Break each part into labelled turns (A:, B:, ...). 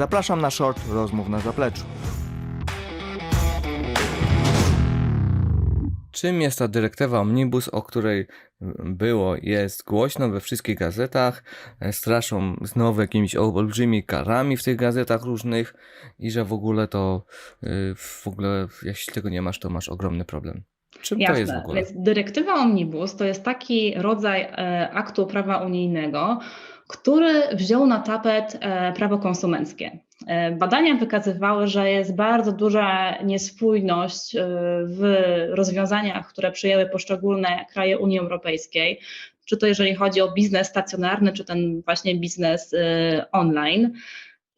A: Zapraszam na short rozmów na zapleczu. Czym jest ta dyrektywa Omnibus, o której było, jest głośno we wszystkich gazetach, straszą znowu jakimiś olbrzymimi karami w tych gazetach różnych i że w ogóle to, y, w ogóle jeśli tego nie masz, to masz ogromny problem. Czym to jest w
B: Jasne.
A: ogóle?
B: Więc dyrektywa Omnibus to jest taki rodzaj e, aktu prawa unijnego, który wziął na tapet e, prawo konsumenckie. E, Badania wykazywały, że jest bardzo duża niespójność e, w rozwiązaniach, które przyjęły poszczególne kraje Unii Europejskiej, czy to jeżeli chodzi o biznes stacjonarny, czy ten właśnie biznes online.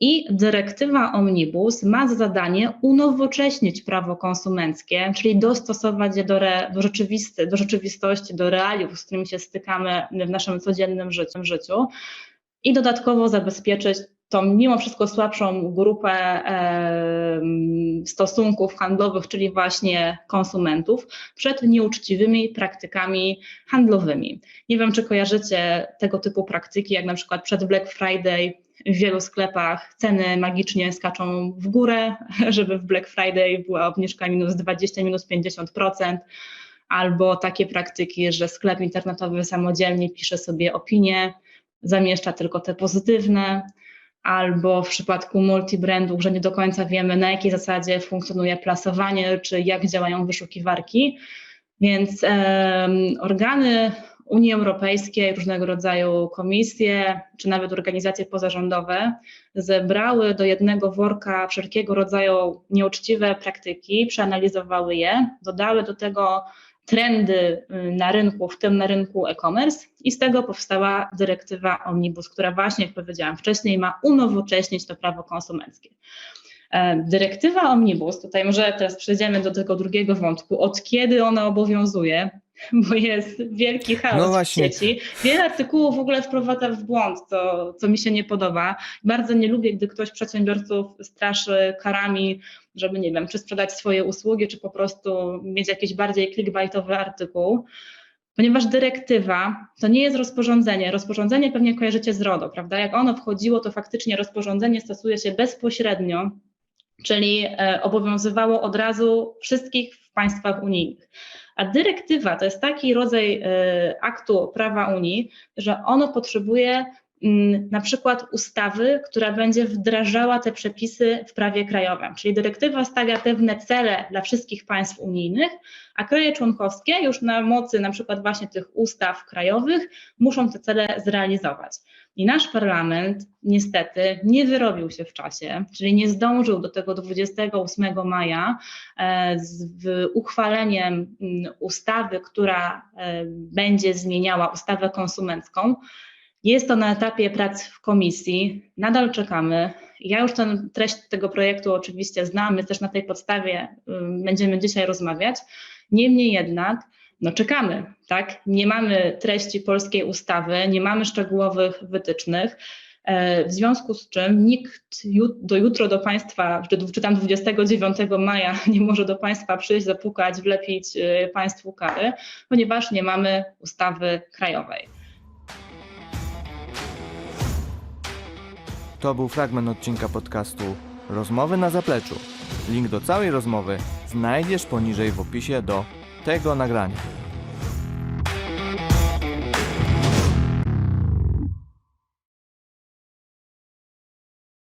B: I dyrektywa Omnibus ma za zadanie unowocześnić prawo konsumenckie, czyli dostosować je do, re, do, do rzeczywistości, do realiów, z którymi się stykamy w naszym codziennym życiu. I dodatkowo zabezpieczyć tą mimo wszystko słabszą grupę stosunków handlowych, czyli właśnie konsumentów, przed nieuczciwymi praktykami handlowymi. Nie wiem, czy kojarzycie tego typu praktyki, jak na przykład przed Black Friday w wielu sklepach ceny magicznie skaczą w górę, żeby w Black Friday była obniżka minus 20, minus 50%, albo takie praktyki, że sklep internetowy samodzielnie pisze sobie opinie, zamieszcza tylko te pozytywne, albo w przypadku multibrandów, że nie do końca wiemy, na jakiej zasadzie funkcjonuje plasowanie, czy jak działają wyszukiwarki. Więc um, organy Unii Europejskiej, różnego rodzaju komisje, czy nawet organizacje pozarządowe zebrały do jednego worka wszelkiego rodzaju nieuczciwe praktyki, przeanalizowały je, dodały do tego trendy na rynku, w tym na rynku e-commerce i z tego powstała dyrektywa Omnibus, która właśnie, jak powiedziałam wcześniej, ma unowocześnić to prawo konsumenckie. Dyrektywa Omnibus, tutaj może teraz przejdziemy do tego drugiego wątku, od kiedy ona obowiązuje, bo jest wielki chaos
A: No
B: w sieci. Wiele artykułów w ogóle wprowadza w błąd, co, co mi się nie podoba. Bardzo nie lubię, gdy ktoś przedsiębiorców straszy karami, żeby, nie wiem, czy sprzedać swoje usługi, czy po prostu mieć jakiś bardziej clickbaitowy artykuł. Ponieważ dyrektywa to nie jest rozporządzenie. Rozporządzenie pewnie kojarzycie z RODO, prawda? Jak ono wchodziło, to faktycznie rozporządzenie stosuje się bezpośrednio, czyli e, obowiązywało od razu wszystkich w państwach unijnych. A dyrektywa to jest taki rodzaj e, aktu prawa Unii, że ono potrzebuje na przykład ustawy, która będzie wdrażała te przepisy w prawie krajowym. Czyli dyrektywa stawia pewne cele dla wszystkich państw unijnych, a kraje członkowskie już na mocy na przykład właśnie tych ustaw krajowych muszą te cele zrealizować. I nasz parlament niestety nie wyrobił się w czasie, czyli nie zdążył do tego 28 maja e, z uchwaleniem mm, ustawy, która e, będzie zmieniała ustawę konsumencką. Jest to na etapie prac w komisji, nadal czekamy. Ja już tę treść tego projektu oczywiście znam, my też na tej podstawie będziemy dzisiaj rozmawiać. Niemniej jednak, no czekamy, tak? Nie mamy treści polskiej ustawy, nie mamy szczegółowych wytycznych. E, W związku z czym nikt do jutro do Państwa, czy- tam 29 maja nie może do Państwa przyjść, zapukać, wlepić e, Państwu kary, ponieważ nie mamy ustawy krajowej.
A: To był fragment odcinka podcastu Rozmowy na zapleczu. Link do całej rozmowy znajdziesz poniżej w opisie do tego nagrania.